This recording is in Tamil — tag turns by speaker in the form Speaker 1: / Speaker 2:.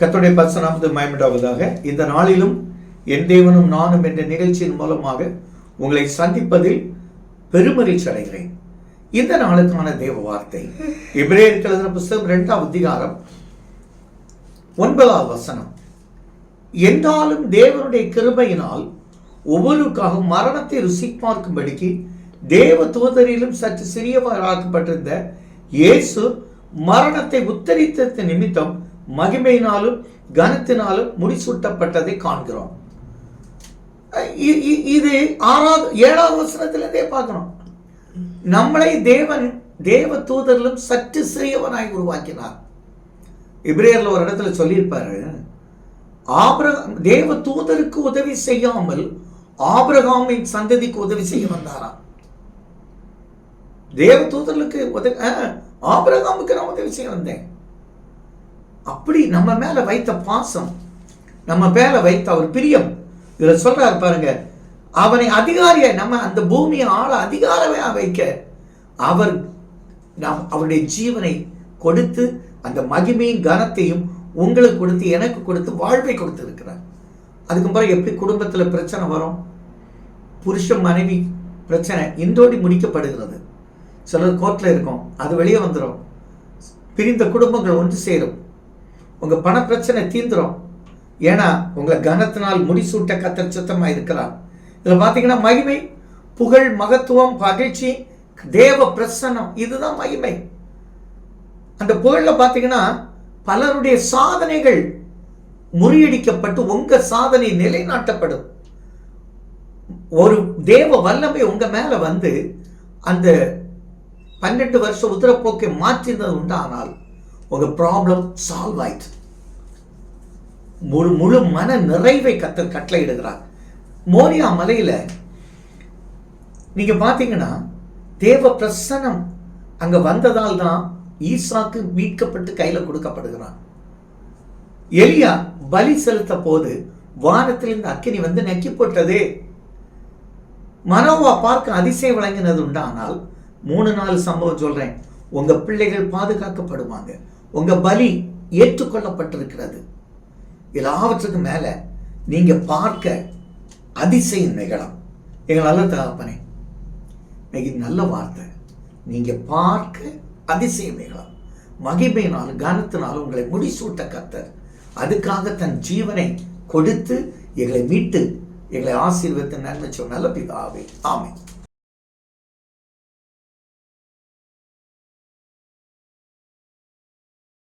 Speaker 1: கத்துடைய பசனாவது மயமிடாவதாக இந்த நாளிலும் என் தேவனும் நானும் என்ற நிகழ்ச்சியின் மூலமாக உங்களை சந்திப்பதில் பெருமகிழ்ச்சி அடைகிறேன். இந்த நாளுக்கான தேவ வார்த்தை. இப்ரேயருக்கு எழுதின புஸ்தகம் இரண்டாம் அதிகாரம் ஒன்பதாவது வசனம். என்றாலும் தேவனுடைய கிருபையினால் ஒவ்வொருக்காக மரணத்தை ருசி பார்க்கும்படிக்கு தேவ தூதரிலும் சற்று சிறியவராக்கப்பட்டிருந்த இயேசு மரணத்தை உத்தரித்த நிமித்தம் மகிமையினாலும் கனத்தினாலும் முடிசூட்டப்பட்டதை காண்கிறோம். இ- இ- இது ஆறாவது ஏழாவது வசனத்திலிருந்தே பார்க்கணும். நம்மளை தேவன் தேவ தூதரிலும் சற்று சிறியவனாய் உருவாக்கினார். இப்ரேயர்ல ஒரு இடத்துல சொல்லியிருப்பாரு ஆபிரகாம் தேவ தூதருக்கு உதவி செய்யாமல் ஆபிரகாமின் சந்ததிக்கு உதவி செய்ய வந்தாராம். தேவ தூதர்களுக்கு உதவி ஆபிரகாமுக்கு நான் உதவி செய்ய வந்தேன். அப்படி நம்ம மேலே வைத்த பாசம் நம்ம மேலே வைத்த அவர் பிரியம். இதில் சொல்கிறார் பாருங்க அவனை அதிகாரியை நம்ம அந்த பூமியை ஆள அதிகாரமே வைக்க அவர் நாம் அவருடைய ஜீவனை கொடுத்து அந்த மகிமையும் கனத்தையும் உங்களுக்கு கொடுத்து எனக்கு கொடுத்து வாழ்வை கொடுத்து இருக்கிறார் எப்படி குடும்பத்தில் பிரச்சனை வரும்? புருஷன் மனைவி பிரச்சனை இன்றோடி முடிக்கப்படுகிறது. சிலர் கோர்ட்ல இருக்கும் அது வெளியே வந்துடும் பிரிந்த குடும்பங்கள் ஒன்று சேரும். உங்கள் பண பிரச்சனை தீர்ந்துடும் ஏன்னா உங்களை கனத்தினால் முடிசூட்ட கத்தர் சுத்தமாக இருக்கிறார் இதில் பார்த்தீங்கன்னா மகிமை புகழ் மகத்துவம் பகிழ்ச்சி தேவ பிரசன்னம் இதுதான் மகிமை. அந்த புகழில் பார்த்தீங்கன்னா பலருடைய சாதனைகள் முறியடிக்கப்பட்டு உங்கள் சாதனை நிலைநாட்டப்படும். ஒரு தேவ வல்லமை உங்கள் மேலே வந்து அந்த பன்னெண்டு வருஷம் உத்தரப்போக்கை மாற்றினது உண்டானால் உங்கள் ப்ராப்ளம் சால்வ் ஆயிடுச்சு முழு முழு மன நிறைவை கத்தர் கட்டளையிடுகிறார். மோரியா மலையில நீங்க பாத்தீங்கன்னா தேவ பிரசனம் அங்க வந்ததால் தான் ஈசாக்கு மீட்கப்பட்டு கையில கொடுக்கப்படுகிறான் எலியா பலி செலுத்த போது வானத்திலிருந்து அக்கினி வந்து நக்கி போட்டதே. மனோவா பார்க்க அதிசயம் வழங்கினது உண்டானால் மூணு நாலு சம்பவம் சொல்றேன். உங்க பிள்ளைகள் பாதுகாக்கப்படுவாங்க. உங்க பலி ஏற்றுக்கொள்ளப்பட்டிருக்கிறது. எல்லாவற்றுக்கும் மேல நீங்க பார்க்க அதிசயம் நிகழம். எங்கள் நல்ல தகப்பனே இன்னைக்கு நல்ல வார்த்தை. நீங்க பார்க்க அதிசயம் நிகழம். மகிமையினாலும் கனத்தினாலும் உங்களை முடிசூட்ட கத்தர். அதுக்காக தன் ஜீவனை கொடுத்து எங்களை மீட்டு எங்களை ஆசீர்வத்தை நன்மை சொன்ன நல்ல பிதாவே. ஆமை